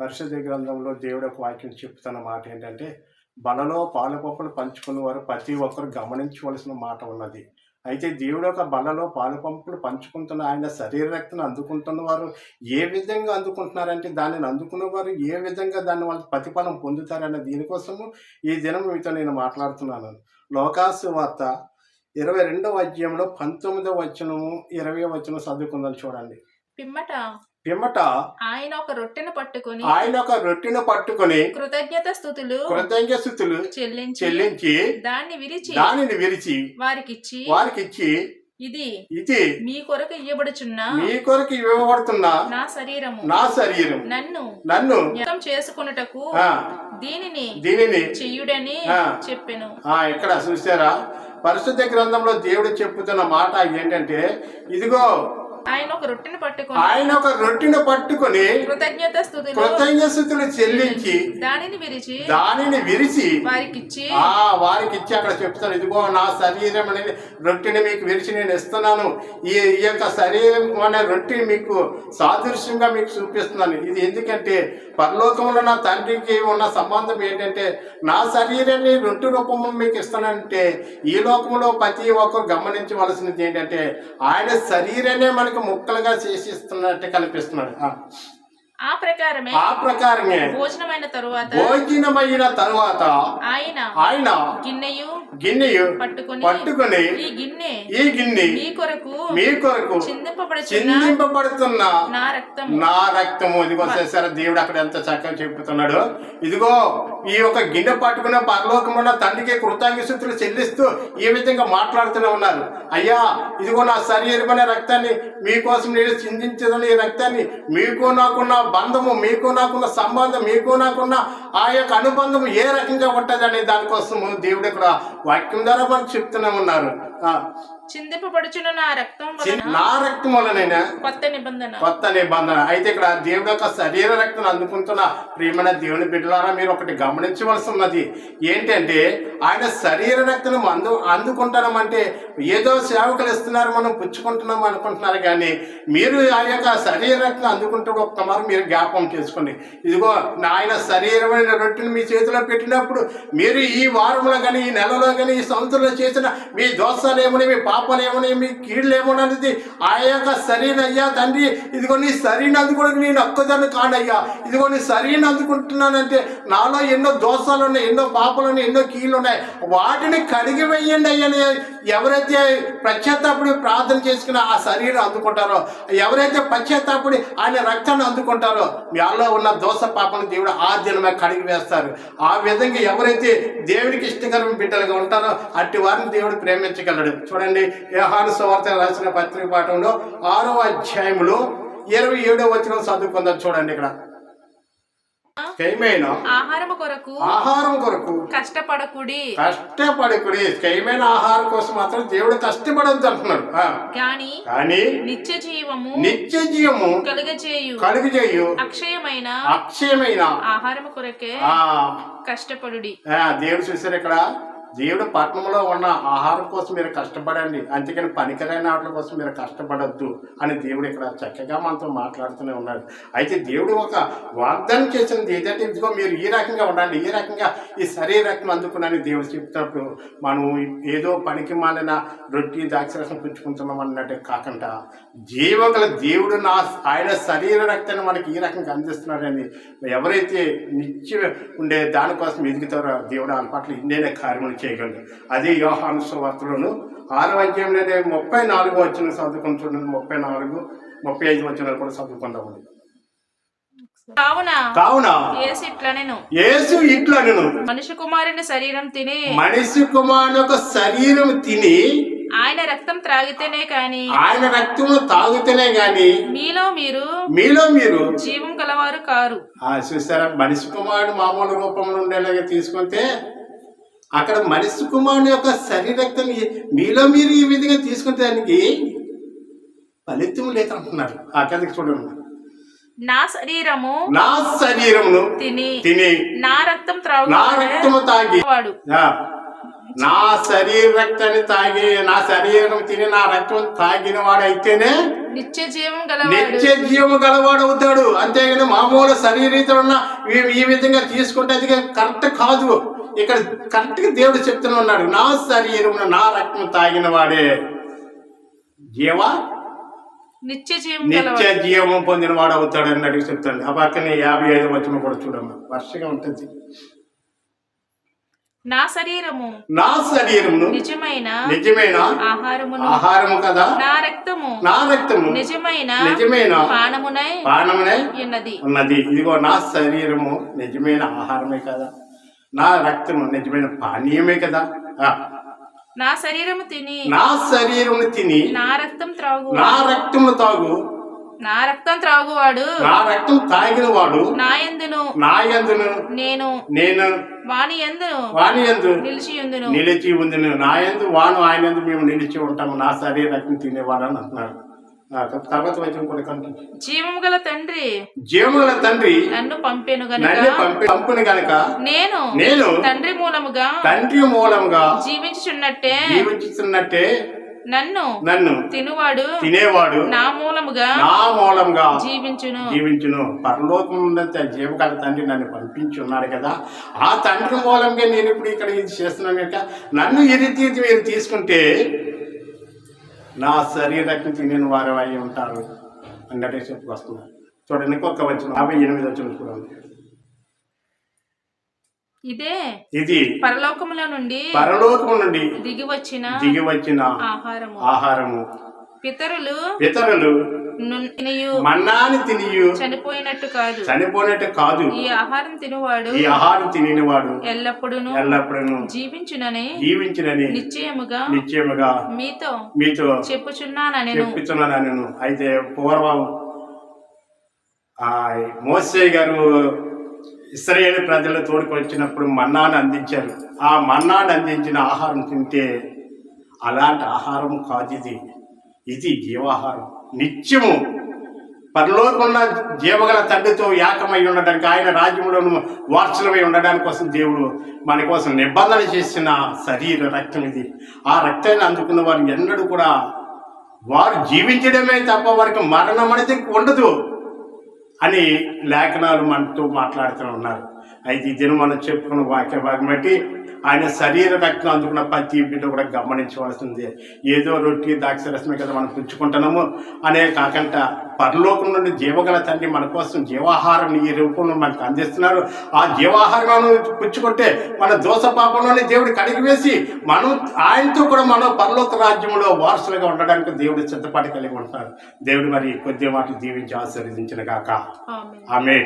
పరిశుద్ధ గ్రంథంలో దేవుడు ఒక వాక్యం చెప్తున్న మాట ఏంటంటే బలలో పాలపప్పులు పంచుకున్న వారు ప్రతి ఒక్కరు గమనించవలసిన మాట ఉన్నది. అయితే దేవుడు ఒక బలలో పాలపంపులు పంచుకుంటున్న ఆయన శరీర రక్తను అందుకుంటున్న వారు ఏ విధంగా అందుకుంటున్నారంటే దానిని అందుకున్న వారు ఏ విధంగా దాన్ని వాళ్ళు ప్రతిఫలం పొందుతారన్న దీనికోసము ఈ దినం మీతో నేను మాట్లాడుతున్నాను. లోకాసు వార్త ఇరవై రెండవ అధ్యాయంలో పంతొమ్మిదవ వచనము ఇరవై వచనం చదువుకుందాం చూడండి. పిమ్మట పిమ్మట ఆయన ఒక రొట్టెను పట్టుకొని ఆయన ఒక రొట్టెను పట్టుకొని కృతజ్ఞత స్థుతులు కృతజ్ఞస్థుతులు చెల్లించి చెల్లించి దాన్ని విరిచి దానిని విరిచి వారికిచ్చి వారికిచ్చి ఇది ఇది మీ కొరకు ఇవ్వబడుచున్న మీ కొరకు ఇవ్వబడుతున్న నా శరీరము. నా శరీరం నన్ను నన్ను జ్ఞాపకం చేసుకున్నటకు దీనిని దీనిని చెయ్యుడని. చెప్పెను. ఆ ఇక్కడ చూసారా? పరిశుద్ధ గ్రంథంలో దేవుడు చెప్పుతున్న మాట ఏంటంటే ఇదిగో ఆయన ఒక రొట్టెను పట్టుకొని ఆయన ఒక రొట్టెను పట్టుకొని కృతజ్ఞత స్థుతులు కృతజ్ఞస్థుతులు చెల్లించి దానిని విరిచి దానిని విరిచి వారికిచ్చి ఆ వారికి ఇచ్చి అక్కడ చెప్తాను. ఇదిగో నా శరీరం అనేది రొట్టెని మీకు విరిచి నేను ఇస్తున్నాను. ఈ ఈ యొక్క శరీరం అనే రొట్టె మీకు సాదృశ్యంగా మీకు చూపిస్తున్నాను. ఇది ఎందుకంటే పరలోకంలో నా తండ్రికి ఉన్న సంబంధం ఏంటంటే నా శరీరాన్ని రొట్టె రూపంలో మీకు ఇస్తానంటే ఈ లోకంలో ప్రతి ఒక్కరు గమనించవలసినది ఏంటంటే ఆయన శరీరాన్ని మనకి ముక్కలుగా చేసిస్తున్నట్టు కనిపిస్తున్నాడు. ఆ, ఆ ప్రకారమే ఆ ప్రకారమే భోజనమైన తరువాత భోజనమైన తరువాత ఆయన ఆయన గిన్నెయు గిన్నెయు పట్టుకొని పట్టుకొని ఈ గిన్నె గిన్నె మీ కొరకు మీ కొరకు చిందింపబడుచున్న చిందింపబడుతున్న నా రక్తం నా రక్తము. ఇదిగో చేశారు దేవుడు అక్కడ ఎంత చక్కగా చెప్పుతున్నాడు ఇదిగో ఈ యొక్క గిన్నె పట్టుకున్న పరలోకంలో ఉన్న తండ్రికి కృతజ్ఞతలు చెల్లిస్తూ ఈ విధంగా మాట్లాడుతూనే ఉన్నారు. అయ్యా ఇదిగో నా శరీరమైన రక్తాన్ని మీకోసం నేను చిందించదని. ఈ రక్తాన్ని మీకు నాకున్న బంధము మీకు నాకున్న సంబంధం మీకు నాకున్న ఆ యొక్క అనుబంధం ఏ రకంగా ఉంటుందని దానికోసము దేవుడు ఇక్కడ వాక్యం ద్వారా మనకు చెప్తూనే ఉన్నారు చిందింపబడుచున్న నా రక్తం నా రక్తం వలనైనా కొత్త నిబంధన. కొత్త నిబంధన. అయితే ఇక్కడ దేవుడి యొక్క శరీర రక్తం అందుకుంటున్న ప్రియమైన దేవుని బిడ్డలారా మీరు ఒకటి గమనించవలసి ఉన్నది ఏంటంటే ఆయన శరీర రక్తం అందు అందుకుంటున్నామంటే ఏదో సేవకులు ఇస్తున్నారు మనం పుచ్చుకుంటున్నాం అనుకుంటున్నారు కానీ మీరు ఆ యొక్క శరీర రక్తం అందుకుంటూ ఒక్క మారు మీరు జ్ఞాపకం చేసుకోండి. ఇదిగో నా ఆయన శరీరమైన రొట్టెని మీ చేతిలో పెట్టినప్పుడు మీరు ఈ వారంలో కానీ ఈ నెలలో కానీ ఈ సంవత్సరంలో చేసిన మీ దోషాలు ఏమని మీ పాపాలు మీ కీళ్ళు ఆ యొక్క సరైనయ్యా తండ్రి. ఇదిగో నీ శరీరం నేను అక్కదాన్ని కాడయ్యా ఇదిగో నీ శరీరం అందుకుంటున్నానంటే నాలో ఎన్నో దోషాలు ఉన్నాయి ఎన్నో పాపలు ఉన్నాయి ఎన్నో కీళ్ళు ఉన్నాయి వాటిని కడిగి వేయండి అయ్యా ఎవరైతే పశ్చాత్తాపుడి ప్రార్థన చేసుకుని ఆ శరీరం అందుకుంటారో ఎవరైతే పశ్చాత్తాపుడి ఆయన రక్తాన్ని అందుకుంటారో వాళ్ళలో ఉన్న దోష పాపను దేవుడు ఆ దినమే కడిగి వేస్తారు. ఆ విధంగా ఎవరైతే దేవుడికి ఇష్టకరమైన బిడ్డలుగా ఉంటారో అట్టి వారిని దేవుడు ప్రేమించగలడు. చూడండి వ్యవహార సువార్త రాసిన పత్రిక పాఠంలో ఆరో అధ్యాయంలో ఇరవై ఏడో వచ్చిన చదువుకుందాం చూడండి ఇక్కడ. స్కైమైన? కొరకు ఆహారం కొరకు. కష్టపడకుడి. కష్టపడకుడి. స్కైమైన ఆహారం కోసం మాత్రం దేవుడు కష్టపడద్దు అంటున్నాడు. గాని కానీ నిత్య జీవము నిత్య జీవము కలుగజేయు. కలుగు చేయు అక్షయమైన అక్షయమైన. ఆహారము కొరకే కష్టపడుడి. ఆ, దేవుడు చూసారు ఇక్కడ? దేవుడు పట్టణంలో ఉన్న ఆహారం కోసం మీరు కష్టపడండి. అంతేకాని పనికిరైన వాటి కోసం మీరు కష్టపడద్దు అని దేవుడు ఇక్కడ చక్కగా మనతో మాట్లాడుతూనే ఉన్నాడు. అయితే దేవుడు ఒక వాగ్దానం చేసింది ఏదంటే ఇదిగో మీరు ఈ రకంగా ఉండండి ఈ రకంగా ఈ శరీరకం అందుకున్నాను దేవుడు చెప్తున్నప్పుడు మనం ఏదో పనికి మాలిన రొట్టి ద్రాక్షరసం పుచ్చుకుంటున్నాం అన్నట్టు కాకుండా జీవగల దేవుడు నా ఆయన శరీర రక్తాన్ని మనకి ఈ రకంగా అందిస్తున్నాడని ఎవరైతే నిత్య ఉండే దానికోసం ఎదుగుతారో దేవుడు వాళ్ళ పట్ల ఇన్నేనే కార్యములు చేయగలడు. అదే యోహాను సువార్తలోను ఆరో అధ్యాయంలోనే ముప్పై నాలుగు వచ్చిన చదువుకుని చూడండి. ముప్పై నాలుగు ముప్పై ఐదు వచ్చిన కూడా చదువుకుందామండి కావున యేసు ఇట్లనెను. మనుష్య కుమారుని శరీరం తిని మనిషి కుమారుని యొక్క శరీరం తిని ఆయన రక్తం త్రాగితేనే కాని ఆయన రక్తము తాగితేనే గాని మీలో మీరు మీలో మీరు జీవం గలవారు కారు. చూసారా? మనిషి కుమారుడు మామూలు రూపంలో ఉండేలాగా తీసుకుంటే అక్కడ మనిషి కుమారుడు యొక్క శరీరక్తం మీలో మీరు ఈ విధంగా తీసుకుంటే దానికి ఫలితం లేదంటున్నారు ఆ కథకి చూడండి. నా శరీరము నా శరీరమును తిని తిని నా రక్తం నా రక్తము తాగి వాడు. నా శరీర రక్తాన్ని తాగి నా శరీరం తిని నా రక్తం తాగిన వాడైతేనే నిత్య జీవం గలవాడు. నిత్య జీవము గలవాడు అవుతాడు. అంతేగాని మామూలు శరీరీతో ఉన్న ఈ- ఈ విధంగా తీసుకుంటే అది కరెక్ట్ కాదు. ఇక్కడ కరెక్ట్గా దేవుడు చెప్తూనే ఉన్నాడు నా శరీరం నా రక్తం తాగిన వాడే జీవ నిత్య జీవం పొందిన వాడు అవుతాడు అని అడిగి చెప్తాడు. ఆ పక్కనే యాభై ఐదు వచ్చిన కూడా చూడమ్మా. వర్షగా ఉంటుంది. నా శరీరము నా శరీరమును నిజమైన నిజమైన ఆహారమును ఆహారము కదా? నా రక్తము నా రక్తము నిజమైన నిజమైన పానమునై పానమునే ఉన్నది. ఉన్నది. ఇదిగో నా శరీరము నిజమైన ఆహారమే కదా? నా రక్తము నిజమైన పానీయమే కదా. నా శరీరము తిని నా శరీరమును తిని నా రక్తం త్రాగు నా రక్తము తాగు. నా రక్తం త్రాగువాడు. నా రక్తం తాగిన వాడు నా ఎందును? నా యందును నేను. నేను. వాని ఎందును? వాని యందు నిలిచి ఎందును నిలిచి ఉంది నా యందు వాను ఆయన యందు మేము నిలిచి ఉంటాము. నా శరీర రక్తం తినేవాడని అంటున్నారు ఆ, తర్వాత వచ్చిన కూడా కంటిన్యూ జీవము గల తండ్రి తండ్రి నన్ను పంపెను పంపుని గనక నేను నేను తండ్రి మూలముగా తండ్రి మూలంగా జీవించుచున్నట్టే జీవించుతున్నట్టే నన్ను నన్ను తినువాడు తినేవాడు నా మూలముగా నా మూలంగా జీవించును. జీవించును. పరలోకం ఉన్నంత జీవగల తండ్రి నన్ను పంపించి ఉన్నాడు కదా. ఆ తండ్రి మూలంగా నేను ఇప్పుడు ఇక్కడ ఇది చేస్తున్నాను కనుక నన్ను ఈ రీతి మీరు తీసుకుంటే నా శరీరాన్ని తినే వారు అయి ఉంటారు అన్నట్టే చెప్పు వస్తున్నారు. చూడండి ఇంకొక వచ్చిన యాభై ఎనిమిది వచ్చిన చూడండి. ఇదే ఇది పరలోకముల నుండి పరలోకం నుండి దిగి వచ్చిన దిగి వచ్చిన ఆహారము. ఆహారము. పితరులు పితరులు మన్నాని తినియు. చనిపోయినట్టు కాదు. చనిపోయినట్టు కాదు. ఈ ఆహారం తినువాడు ఈ ఆహారం తినినవాడు ఎల్లప్పుడూను ఎల్లప్పుడూ జీవించునని జీవించినని నిశ్చయముగా నిశ్చయముగా మీతో మీతో చెప్పుచున్నానని చెప్తున్నాను నేను అయితే పూర్వం ఆ మోసే గారు ఇస్రాయేల్ ప్రజలు తోడుకొచ్చినప్పుడు మన్నాను అందించారు. ఆ మన్నాను అందించిన ఆహారం తింటే అలాంటి ఆహారం కాదు ఇది. ఇది జీవాహారం. నిత్యము పరలోకమున్న జీవగల తండ్రితో ఏకమై ఉండడానికి ఆయన రాజ్యంలోను వార్చలమై ఉండడానికి కోసం దేవుడు మన కోసం నిబంధన చేసిన శరీర రక్తం ఇది. ఆ రక్తాన్ని అందుకున్న వారు ఎన్నడూ కూడా వారు జీవించడమే తప్ప వారికి మరణం అనేది ఉండదు అని లేఖనాలు మనతో మాట్లాడుతూ ఉన్నారు. అయితే ఈ దినం మనం చెప్పుకున్న వాక్య భాగం బట్టి ఆయన శరీర రక్తం అందుకున్న ప్రతి బిడ్డ కూడా గమనించవలసింది. ఏదో రొట్టి ద్రాక్షరసమే కదా మనం పుచ్చుకుంటున్నాము అనే కాకుండా పరలోకం నుండి జీవగల తండ్రి మన కోసం జీవాహారం ఈ రూపంలో మనకు అందిస్తున్నారు. ఆ జీవాహారం పుచ్చుకుంటే మన దోష పాపంలోనే దేవుడు కడిగి వేసి మనం ఆయనతో కూడా మనం పరలోక రాజ్యంలో వారసులుగా ఉండడానికి దేవుడు సిద్ధపడి కలిగి ఉంటారు దేవుడు మరి కొద్ది మాటలు దీవించి ఆశీర్వదించిన ఆమేన్. ఆమె